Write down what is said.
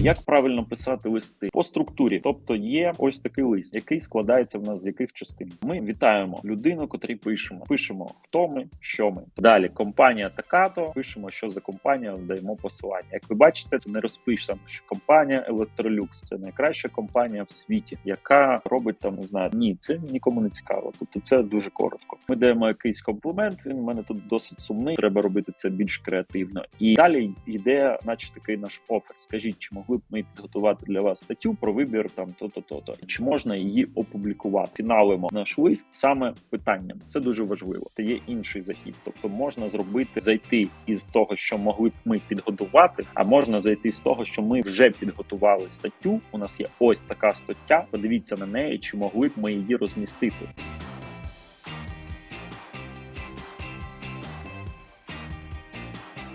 Як правильно писати листи по структурі? Тобто є ось такий лист, який складається в нас з яких частин. Ми вітаємо людину, котрій пишемо. Пишемо, хто ми, що ми. Далі компанія така-то. Пишемо, що за компанія, даємо посилання. Як ви бачите, то не розпишемо, що компанія Electrolux – це найкраща компанія в світі, яка робить там не знаю. Ні, це нікому не цікаво. Тобто це дуже коротко. Ми даємо якийсь комплімент. Він у мене тут досить сумний. Треба робити це більш креативно. І далі йде, наче такий наш офер. Скажіть, чи могли б ми підготувати для вас статтю про вибір там то-то, то-то, чи можна її опублікувати? Фіналимо наш лист саме питанням. Це дуже важливо. Це є інший захід. Тобто можна зробити зайти із того, що могли б ми підготувати, а можна зайти з того, що ми вже підготували статтю. У нас є ось така стаття. Подивіться на неї, чи могли б ми її розмістити.